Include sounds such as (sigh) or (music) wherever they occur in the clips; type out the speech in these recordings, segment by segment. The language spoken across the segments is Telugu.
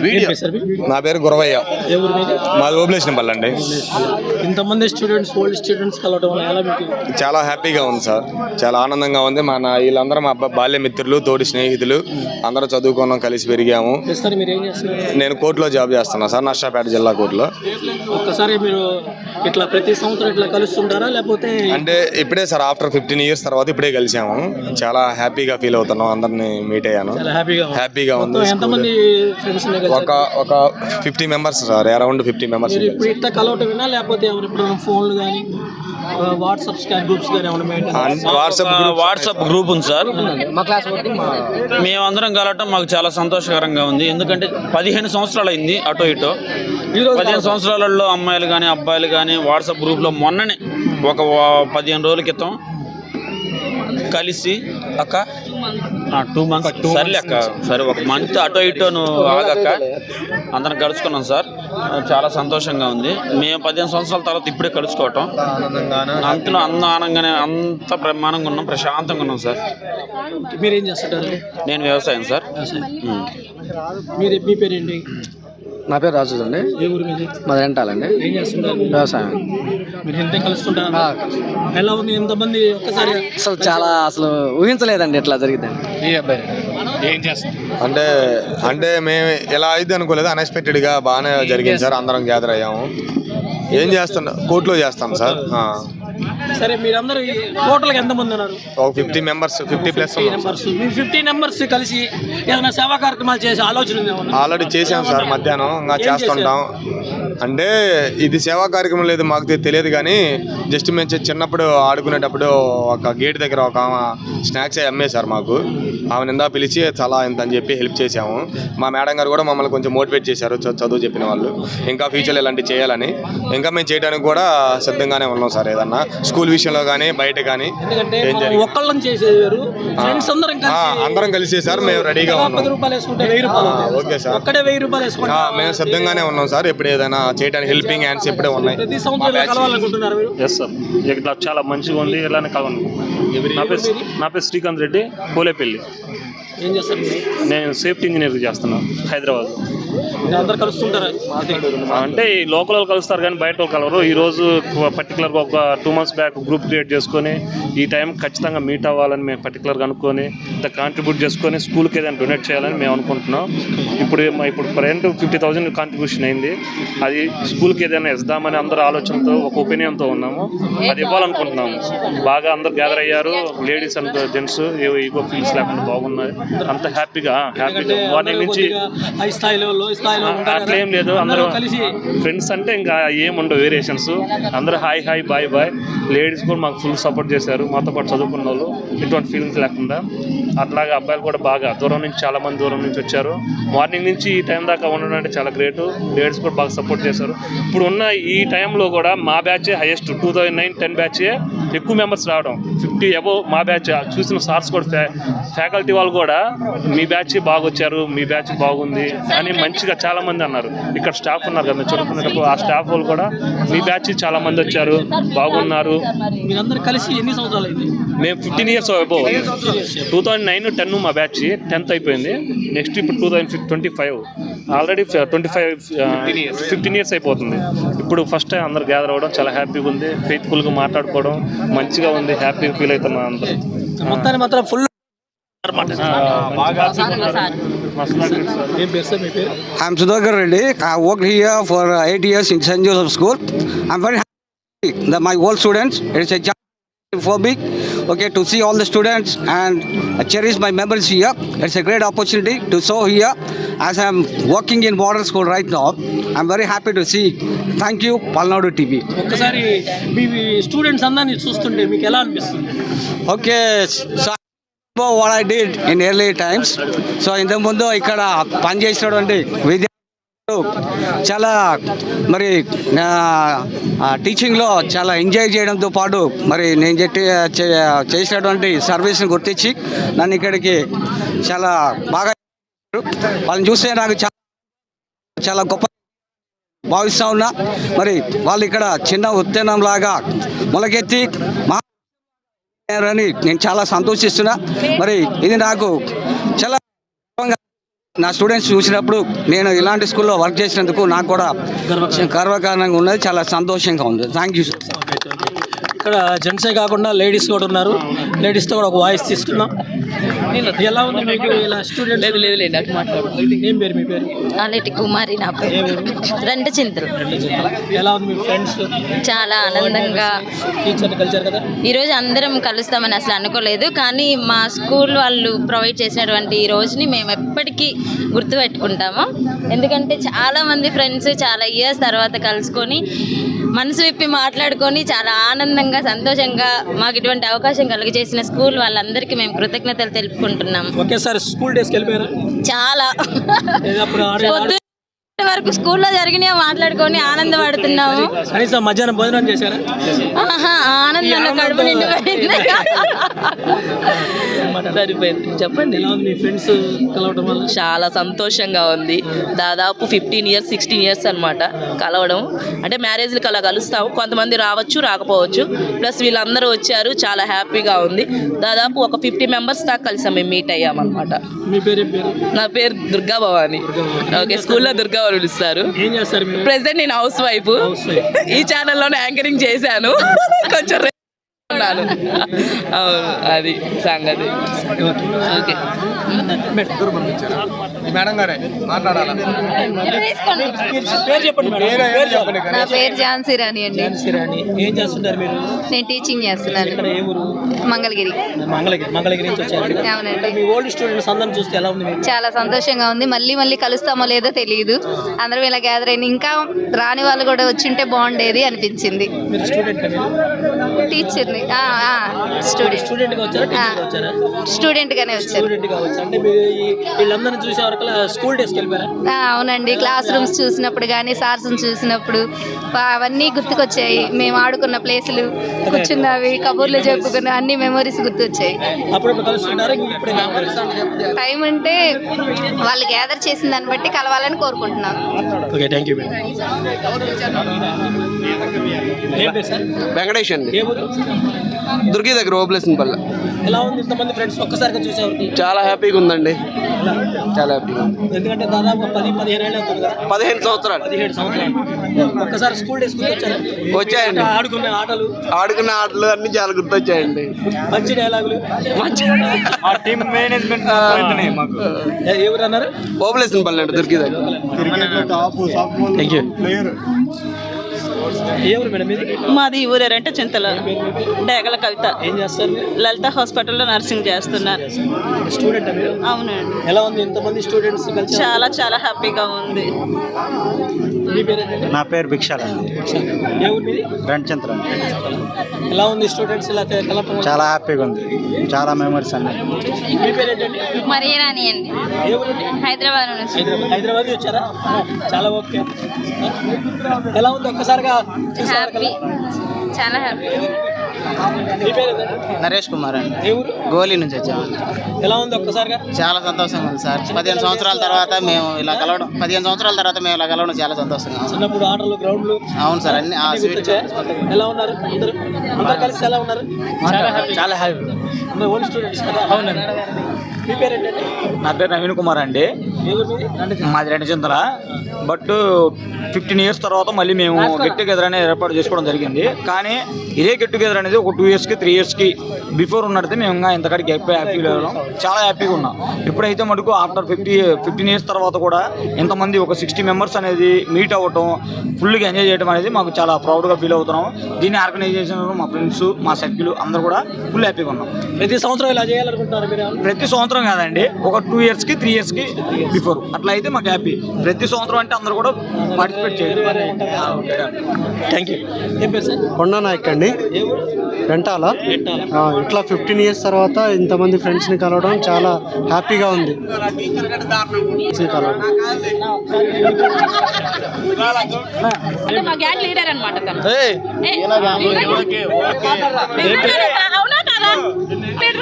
వీడియో. నా పేరు గురవయ్య. మీది? ఓబులేషన్ పల్లండి ఇంతమంది స్టూడెంట్స్ ఓల్డ్ స్టూడెంట్స్ కలవడం వల్ల ఎలా మీకు? చాలా హ్యాపీగా ఉంది సార్. చాలా ఆనందంగా ఉంది. మన వీళ్ళందరూ మా అబ్బా- బాల్య మిత్రులు తోటి స్నేహితులు. అందరూ చదువుకున్నాం కలిసి పెరిగాము. ప్రస్తుతానికి మీరు ఏం చేస్తున్నారు? నేను కోర్టులో జాబ్ చేస్తున్నా సార్ నర్సాపేట జిల్లా కోర్టులో. ఒక్కసారి మీరు ఇట్లా ప్రతి సంవత్సరం ఇట్లా కలుస్తుంటారా? లేకపోతే అంటే ఇప్పుడే సార్ ఆఫ్టర్ ఫిఫ్టీన్ ఇయర్స్ తర్వాత ఇప్పుడే కలిసాము. చాలా హ్యాపీగా ఫీల్ అవుతున్నాం అందరిని మీట్ అయ్యాను. హ్యాపీగా ఉంది. హ్యాపీగా ఉంది మొత్తం ఎంతమంది ఫ్రెండ్స్ ఒక ఒక fifty members sir around fifty members ఇప్పుడు ఇట్లా కలవటమేనా? లేకపోతే ఎవరు ఇప్పుడు ఫోన్లు కానీ WhatsApp scan groups WhatsApp group WhatsApp group ఉంది సార్. మేమందరం కలవటం మాకు చాలా సంతోషకరంగా ఉంది. ఎందుకంటే పదిహేను సంవత్సరాలు అయింది అటో ఇటో. పదిహేను సంవత్సరాలలో అమ్మాయిలు కానీ అబ్బాయిలు కానీ వాట్సాప్ గ్రూప్లో మొన్ననే ఒక పదిహేను రోజుల క్రితం కలిసి అక్క? టూ మంత్స్ సర్లే అక్క సరే ఒక మంత్ అటో ఇటో నువ్వు ఆగక్క. అందరం కలుసుకున్నాం సార్. చాలా సంతోషంగా ఉంది. మేము పదిహేను సంవత్సరాల తర్వాత ఇప్పుడే కలుసుకోవటం. అంతలో అంద ఆనంగానే అంత బ్రహ్మాండంగా ఉన్నాం ప్రశాంతంగా ఉన్నాం సార్. మీరు ఏం చేస్తుంటారు? నేను వ్యవసాయం సార్. మీరు మీ పేరేంటి? నా పేరు రాజు అండి. మీది? రెంటాలండి. ఏం వ్యవసాయం. మీరు ఇంతే కలుస్తుంటారా? ఎలా ఉంది? ఎంతమంది ఒక్కసారి అసలు చాలా అసలు ఊహించలేదండి ఇట్లా జరిగిందండి అంటే అంటే మేము ఎలా అయింది అనుకోలేదు. అన్ఎక్స్పెక్టెడ్గా బాగానే జరిగింది సార్. అందరం గ్యాదర్ అయ్యాము. ఏం చేస్తున్నా? కోర్టులో చేస్తాం సార్. ఆ. సరే మీరందరూ టోటల్గా ఎంతమంది ఉన్నారు? ఒక fifty members fifty plus numbers మీ ఫిఫ్టీ నెంబర్స్ కలిసి ఏదైనా సేవా కార్యక్రమాలు చేసే ఆలోచన? ఆల్రెడీ చేసాం సార్ మధ్యాహ్నం. ఇంకా చేస్తుంటాం. అంటే ఇది సేవా కార్యక్రమం లేదు మాకు తెలియదు కానీ జస్ట్ మేము చిన్నప్పుడు ఆడుకునేటప్పుడు ఒక గేట్ దగ్గర ఒక ఆమె స్నాక్స్ అమ్మేశారు మాకు. ఆమె నిందా పిలిచి చాలా ఇంత అని చెప్పి హెల్ప్ చేశాము. మా మేడం గారు కూడా మమ్మల్ని కొంచెం మోటివేట్ చేశారు చదువు చెప్పిన వాళ్ళు. ఇంకా ఫ్యూచర్లో ఇలాంటివి చేయాలని. ఇంకా మేము చేయడానికి కూడా సిద్ధంగానే ఉన్నాం సార్ ఏదన్నా. స్కూల్ విషయంలో కానీ బయట కానీ ఒక్కళ్ళని అందరం కలిసి సార్ మేము రెడీగా ఉన్నాం. Okay sir. మేము సిద్ధంగానే ఉన్నాం సార్. ఎప్పుడు ఏదైనా చేయడానికి హెల్పింగ్ హ్యాండ్స్ ఎప్పుడే ఉన్నాయి. ప్రతి సంవత్సరం ఇలా కలవాలనుకుంటున్నారు మీరు? ఎస్ సార్ ఇక్కడ చాలా మంచిగా ఉంది ఇలానే కలవను. నా పేరు నా పేరు శ్రీకాంత్ రెడ్డి పోలేపల్లి. ఏం చేస్తారు మీరు? నేను సేఫ్టీ ఇంజనీర్ చేస్తున్నాను హైదరాబాద్. అందరు కలుస్తుంటారా. అంటే ఈ లోకల్ వాళ్ళు కలుస్తారు కానీ బయట వాళ్ళు కలవరు. ఈ రోజు పర్టికులర్గా ఒక two months back group create చేసుకొని ఈ టైం ఖచ్చితంగా మీట్ అవ్వాలని మేము పర్టికులర్గా అనుకొని ఇంత కాంట్రిబ్యూట్ చేసుకొని స్కూల్కి ఏదైనా డొనేట్ చేయాలని మేము అనుకుంటున్నాం. ఇప్పుడు ఇప్పుడు ప్రజెంట్ ఫిఫ్టీ థౌసండ్ కాంట్రిబ్యూషన్ అయింది. అది స్కూల్కి ఏదైనా ఇద్దామని అందరూ ఆలోచనతో ఒక ఒపీనియన్తో ఉన్నాము. అది ఇవ్వాలనుకుంటున్నాము. బాగా అందరు గ్యాదర్ అయ్యారు. Ladies and gents ego feels లేకుండా బాగున్నాయి. అంత హ్యాపీగా హ్యాపీగా మార్నింగ్ నుంచి హై స్థాయిలో లో స్థాయిలో అట్లా లేదు అందరూ కలిసి ఫ్రెండ్స్ అంటే ఇంకా ఏం ఉండవు వేరియేషన్స్ అందరూ hi hi bye bye ladies కూడా మాకు ఫుల్ సపోర్ట్ చేశారు. మాతో పాటు చదువుకున్న వాళ్ళు ఎటువంటి ఫీలింగ్స్ లేకుండా. అట్లాగే అబ్బాయిలు కూడా బాగా దూరం నుంచి చాలా మంది దూరం నుంచి వచ్చారు. మార్నింగ్ నుంచి ఈ టైం దాకా ఉండడం అంటే చాలా గ్రేట్ లేడీస్ కూడా బాగా సపోర్ట్ చేశారు. ఇప్పుడు ఉన్న ఈ టైంలో కూడా మా batch highest two thousand nine ten batch ఎక్కువ మెంబర్స్ రావడం. ఫిఫ్టీ అబోవ్ మా బ్యాచ్ చూసిన సార్స్ కూడా ఫ్యా ఫ్యాకల్టీ వాళ్ళు కూడా మీ బ్యాచ్ బాగా వచ్చారు మీ బ్యాచ్ బాగుంది అని మంచిగా చాలా మంది అన్నారు. ఇక్కడ స్టాఫ్ ఉన్నారు కదా చదువుకునేటప్పుడు ఆ స్టాఫ్ వాళ్ళు కూడా మీ బ్యాచ్ చాలా మంది వచ్చారు బాగున్నారు. కలిసి ఎన్ని సంవత్సరాలు మేము fifteen years above two thousand nine ten మా బ్యాచ్ టెన్త్ అయిపోయింది. నెక్స్ట్ ఇప్పుడు two thousand twenty five. Already twenty five fifteen years. అయిపోతుంది. ఇప్పుడు ఫస్ట్ టైం అందరు గ్యాదర్ అవ్వడం చాలా హ్యాపీగా ఉంది. ఫెయిత్ఫుల్గా మాట్లాడుకోవడం. మంచిగా ఉంది హ్యాపీగా ఫీల్ అవుతున్నాం అందరూ మొత్తాన్ని మాత్రం ఫుల్ ఏం పేరు సార్ మీ పేరు I'm Sudhakar Reddy. I worked here for uh, eight years in St. Joseph School. I'm very happy that okay, to see all the students and I cherish my memories here. It's a great opportunity to show here as I'm working in model school right now. I'm very happy to see. Thank you, Palnadu TV. ఒక్కసారి మీ స్టూడెంట్స్ అందరినీ చూస్తుంటే మీకు ఎలా అనిపిస్తుంది know what I did in early times. So ఇంతకు ముందు ఇక్కడ పనిచేసినటువంటి విద్యార్థులు చాలా మరి నా టీచింగ్లో చాలా ఎంజాయ్ చేయడంతో పాటు మరి నేను చెట్టి చే- చేసినటువంటి సర్వీస్ని గుర్తించి నన్ను ఇక్కడికి చాలా బాగా వాళ్ళని చూస్తే నాకు చాలా చాలా గొప్ప భావిస్తా ఉన్నా. మరి వాళ్ళు ఇక్కడ చిన్న ఉత్తేనం లాగా మొలకెత్తి మహా నేను చాలా సంతోషిస్తున్నా. మరి ఇది నాకు చాలా నా స్టూడెంట్స్ చూసినప్పుడు నేను ఇలాంటి స్కూల్లో వర్క్ చేసినందుకు నాకు కూడా గర్వకారణంగా ఉన్నది చాలా సంతోషంగా ఉంది. థ్యాంక్ యూ ఇక్కడ జెంట్సే కాకుండా లేడీస్ కూడా ఉన్నారు. లేడీస్తో కూడా ఒక వాయిస్ తీసుకున్నాం ఎలా ఉంది మీకు ఇలా స్టూడెంట్ లేదు లేదు లేదు ఏం పేరు మీ పేరు? అలాంటి కుమారి నా పేరు. రెండు చింతలు. ఎలా ఉంది మీ ఫ్రెండ్స్ చాలా ఆనందంగా. కలిసారు కదా? ఈరోజు అందరం కలుస్తామని అసలు అనుకోలేదు కానీ మా స్కూల్ వాళ్ళు ప్రొవైడ్ చేసినటువంటి ఈ రోజుని మేము ఎప్పటికీ గుర్తుపెట్టుకుంటాము. ఎందుకంటే చాలా మంది ఫ్రెండ్స్ చాలా ఇయర్స్ తర్వాత కలుసుకొని మనసు విప్పి మాట్లాడుకొని చాలా ఆనందంగా సంతోషంగా మాకు ఇటువంటి అవకాశం కలిగజేసిన స్కూల్ వాళ్ళందరికీ మేము కృతజ్ఞతలు తెలుపుకుంటున్నాము ఒకేసారి స్కూల్ డేస్కి వెళ్ళిపోయారా? చాలా. వరకు స్కూల్లో జరిగినవి మాట్లాడుకొని ఆనందపడుతున్నాము. కనీసం మధ్యాహ్నం భోజనం చేశారా? ఆహా, ఆనందంలో కడుపు నిండిపోయింది. సరిపోయింది. చెప్పండి. మీ ఫ్రెండ్స్ కలవడం వల్ల? చాలా సంతోషంగా ఉంది. దాదాపు ఫిఫ్టీన్ ఇయర్స్ సిక్స్టీన్ ఇయర్స్ అన్నమాట కలవడం. అంటే మ్యారేజ్లకు అలా కలుస్తాము. కొంతమంది రావచ్చు రాకపోవచ్చు. ప్లస్ వీళ్ళందరూ వచ్చారు. చాలా హ్యాపీగా ఉంది. దాదాపు ఒక ఫిఫ్టీ మెంబర్స్ దాకా కలిసాం. మేము మీట్ అయ్యామన్నమాట. మీ పేరు ఏం పేరు? నా పేరు దుర్గా భవాని ఓకే స్కూల్లో దుర్గా పిలుస్తారు ప్రెసెంట్ నేను హౌస్ వైఫ్. ఈ ఛానల్లోనే యాంకరింగ్ చేశాను. (laughs) కొంచెం ఉన్నాను అవును అది సంగతి. ఓకే. మేడం గారే మాట్లాడాలా? నా పేరు ఝాన్సీ రాణి అండి. ఝాన్సీ రాణి. ఏం చేస్తుంటారు మీరు? నేను టీచింగ్ చేస్తున్నాను. ఇక్కడ ఏ ఊరు? మంగళగిరి. మంగళగిరి మంగళగిరి నుంచి వచ్చారు అవునండి. మీ ఓల్డ్ స్టూడెంట్స్ అందరం చూస్తే ఎలా ఉంది మీకు? చాలా సంతోషంగా ఉంది. మళ్ళీ మళ్ళీ కలుస్తామో లేదో తెలియదు అందరం ఇలా గ్యాదర్ అయిన ఇంకా రాని వాళ్ళు కూడా వచ్చింటే బాగుండేది అనిపించింది. మీరు స్టూడెంట్ టీచర్ని స్టూడెంట్. స్టూడెంట్గా వచ్చారా? టీచర్గా వచ్చారా? స్టూడెంట్ గానే వచ్చారు. స్టూడెంట్గా వచ్చారు. అంటే మీరు ఈ- వీళ్ళందరినీ చూసే వరకు స్కూల్ డేస్కి వెళ్ళిపోయారా? ఆ, అవునండి. క్లాస్ రూమ్స్ చూసినప్పుడు కానీ సార్స్ చూసినప్పుడు అవన్నీ గుర్తుకొచ్చాయి. మేము ఆడుకున్న ప్లేసులు కూర్చున్నవి కబుర్లు చెప్పుకున్న అన్ని మెమరీస్ గుర్తొచ్చాయి. టైం అంటే వాళ్ళు గ్యాదర్ చేసిన దాన్ని బట్టి కలవాలని సార్? వెంకటేష్ అండి దుర్గి దగ్గర ఓబ్లేసిన పల్లె. ఎలా ఉంది? ఇంతమంది ఫ్రెండ్స్ ఒక్కసారిగా చూసేవారికి? చాలా హ్యాపీగా ఉందండి. చాలా హ్యాపీగా ఉంది. ఎందుకంటే దాదాపు పది పదిహేను ఏళ్ళు అవుతుంది కదా? పదిహేను సంవత్సరాలు. పదిహేడు సంవత్సరాలు. ఒక్కసారి స్కూల్ డేస్ వచ్చారా వచ్చాయండి. ఆడుకునే ఆటలు? ఆడుకున్న ఆటలు అన్ని చాలా గుర్తొచ్చాయండి. మంచి డైలాగులు? టీమ్ మేనేజ్మెంట్ ఏ- ఎవరు అన్నారు? ఓబ్లేసిన పల్లె అండి దుర్గి దగ్గర. థ్యాంక్ యూ మాది? ఊరేరంటే చింతల డేగల కవిత. ఏం చేస్తారు? లలిత హాస్పిటల్లో నర్సింగ్ చేస్తున్నారు. స్టూడెంట్ అవునండి. ఎలా ఉంది? ఇంతమంది స్టూడెంట్స్ చాలా చాలా హ్యాపీగా ఉంది. నా పేరు ఊరు మీది? రణచంద్ర ఎలా ఉంది స్టూడెంట్స్ ఇలా? చాలా హ్యాపీగా ఉంది. చాలా మెమరీస్ అన్ని. మరి రాని అండి. హైదరాబాద్ నుంచి హైదరాబాద్. వచ్చారా? చాలా ఓకే. ఎలా ఉంది? ఒక్కసారిగా హ్యాపీ చాలా హ్యాపీ నరేష్ కుమార్ అండి. గోలీ నుంచి వచ్చాము ఎలా ఉంది ఒక్కసారిగా? చాలా సంతోషంగా ఉంది సార్. పదిహేను సంవత్సరాల తర్వాత మేము ఇలా కలవడం పదిహేను సంవత్సరాల తర్వాత మేము ఇలా కలవడం చాలా సంతోషంగా ఉంది. చిన్నప్పుడు ఆటలు గ్రౌండ్లు అవును సార్ అన్ని? ఎలా ఉన్నారు అందరూ? అందరూ కలిసి ఎలా ఉన్నారు? చాలా హ్యాపీ. అందరూ ఓల్డ్ స్టూడెంట్స్ కదా? అవునండి. నా పేరు నవీన్ కుమార్ అండి. మీది మాది? రెండు. చింతల బట్ ఫిఫ్టీన్ ఇయర్స్ తర్వాత మళ్ళీ మేము గెట్ టుగెదర్ అనేది ఏర్పాటు చేసుకోవడం జరిగింది. కానీ ఇదే గెట్ టుగెదర్ అనేది ఒక టూ ఇయర్స్కి త్రీ ఇయర్స్కి బిఫోర్ ఉన్నట్టు మేము ఇంకా ఇంతకాడికి హ్యాపీ హ్యాపీ అవ్వడం చాలా హ్యాపీగా ఉన్నాం. ఇప్పుడైతే మటుకు ఆఫ్టర్ ఫిఫ్టీ ఫిఫ్టీన్ ఇయర్స్ తర్వాత కూడా ఇంతమంది ఒక సిక్స్టీ మెంబర్స్ అనేది మీట్ అవ్వటం ఫుల్గా ఎంజాయ్ చేయడం అనేది మాకు చాలా ప్రౌడ్గా ఫీల్ అవుతున్నాం. దీన్ని ఆర్గనైజేషన్ మా ఫ్రెండ్స్ మా సభ్యులు అందరూ కూడా ఫుల్ హ్యాపీగా ఉన్నాం. ప్రతి సంవత్సరం ఇలా చేయాలనుకుంటున్నారు మీరు ప్రతి సంవత్సరం కాదండి. ఒక టూ ఇయర్స్కి త్రీ ఇయర్స్కి బిఫోర్ అట్లా అయితే మాకు హ్యాపీ ప్రతి సంవత్సరం అంటే అందరూ కూడా పార్టిసిపేట్ చేయాలి థ్యాంక్ యూ కొండ నాయక్ అండి. ఊరు వెంటాల ఇట్లా ఫిఫ్టీన్ ఇయర్స్ తర్వాత ఇంతమంది ఫ్రెండ్స్ని కలవడం చాలా హ్యాపీగా ఉంది. ఫ్రెండ్స్ని కలవడం అంటే మా గ్యాంగ్ లీడర్ అనమాట తను. ఏయ్, ఏ, అవునా కదా?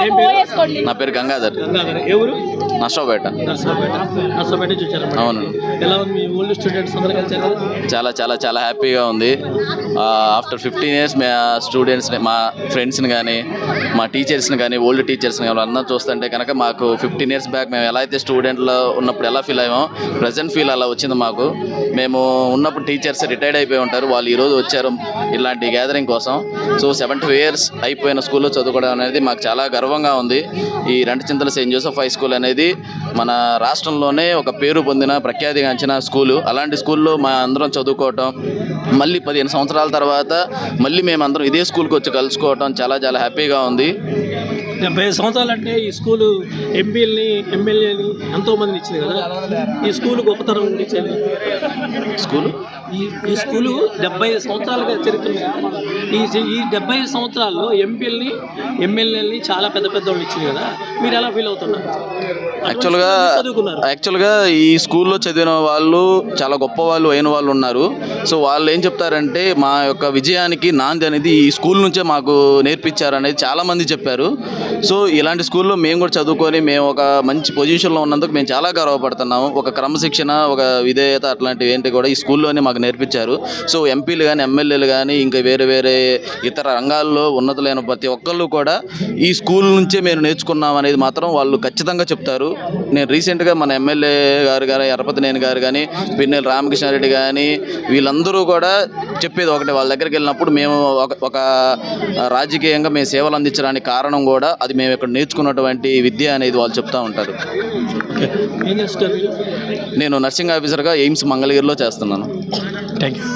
లీడర్ వేసుకోండి. నా పేరు గంగాధర్. నష్టపేట నర్సరావుపేట నర్సరావుపేట నుంచి వచ్చారు అవును. ఎలా ఉంది మీ ఓల్డ్ స్టూడెంట్స్ అందరూ కలిసారు కదా చాలా చాలా చాలా హ్యాపీగా ఉంది. ఆఫ్టర్ ఫిఫ్టీన్ ఇయర్స్ మా స్టూడెంట్స్ని మా ఫ్రెండ్స్ని కానీ మా టీచర్స్ని కానీ ఓల్డ్ టీచర్స్ని కానీ అందరం చూస్తుంటే కనుక మాకు ఫిఫ్టీన్ ఇయర్స్ బ్యాక్ మేము ఎలా అయితే స్టూడెంట్లో ఉన్నప్పుడు ఎలా ఫీల్ అయ్యామో ప్రజెంట్ ఫీల్ అలా వచ్చింది మాకు. మేము ఉన్నప్పుడు టీచర్స్ రిటైర్డ్ అయిపోయి ఉంటారు. వాళ్ళు ఈరోజు వచ్చారు ఇలాంటి గ్యాదరింగ్ కోసం. సో సెవెంటీ ఇయర్స్ అయిపోయిన స్కూల్లో చదువుకోవడం అనేది మాకు చాలా గర్వంగా ఉంది. ఈ Rentachintala Saint Joseph high school అనేది మన రాష్ట్రంలోనే ఒక పేరు పొందిన ప్రఖ్యాతిగాంచిన స్కూలు. అలాంటి స్కూల్లో మా అందరం చదువుకోవటం మళ్ళీ పదిహేను సంవత్సరాల తర్వాత మళ్ళీ మేమందరం ఇదే స్కూల్కి వచ్చి కలుసుకోవటం చాలా చాలా హ్యాపీగా ఉంది. డెబ్బై సంవత్సరాలు అంటే ఈ స్కూలు ఎంపీలని ఎమ్మెల్యేని ఎంతో మందిని ఇచ్చింది కదా. ఈ స్కూలు గొప్పతనం ఇచ్చేది. స్కూలు? ఈ ఈ స్కూలు డెబ్బై ఐదు సంవత్సరాలుగా చరిత్ర. ఈ ఈ డెబ్బై ఐదు సంవత్సరాల్లో ఎంపీలని ఎమ్మెల్యేలని చాలా పెద్ద పెద్ద వాళ్ళు ఇచ్చింది కదా. మీరు ఎలా ఫీల్ అవుతున్నారు? యాక్చువల్గా యాక్చువల్గా ఈ స్కూల్లో చదివిన వాళ్ళు చాలా గొప్ప వాళ్ళు అయిన వాళ్ళు ఉన్నారు. సో వాళ్ళు ఏం చెప్తారంటే మా యొక్క విజయానికి నాంది అనేది ఈ స్కూల్ నుంచే మాకు నేర్పించారు అనేది చాలామంది చెప్పారు. సో ఇలాంటి స్కూల్లో మేము కూడా చదువుకొని మేము ఒక మంచి పొజిషన్లో ఉన్నందుకు మేము చాలా గర్వపడుతున్నాము. ఒక క్రమశిక్షణ ఒక విధేయత అట్లాంటివి ఏంటి కూడా ఈ స్కూల్లోనే మాకు నేర్పించారు. సో ఎంపీలు కానీ ఎమ్మెల్యేలు కానీ ఇంకా వేరే వేరే ఇతర రంగాల్లో ఉన్నతులైన ప్రతి ఒక్కళ్ళు కూడా ఈ స్కూల్ నుంచే మేము నేర్చుకున్నాం అనేది మాత్రం వాళ్ళు ఖచ్చితంగా చెప్తారు. నేను రీసెంట్గా మన ఎమ్మెల్యే గారు కానీ ఎరపతినేని గారు కానీ పిన్నెల రామకృష్ణారెడ్డి కానీ వీళ్ళందరూ కూడా చెప్పేది ఒకటే. వాళ్ళ దగ్గరికి వెళ్ళినప్పుడు మేము ఒక ఒక రాజకీయంగా మేము సేవలు అందించడానికి కారణం కూడా అది మేము ఇక్కడ నేర్చుకున్నటువంటి విద్య అనేది వాళ్ళు చెప్తూ ఉంటారు. నేను నర్సింగ్ ఆఫీసర్గా ఎయిమ్స్ మంగళగిరిలో చేస్తున్నాను. Thank you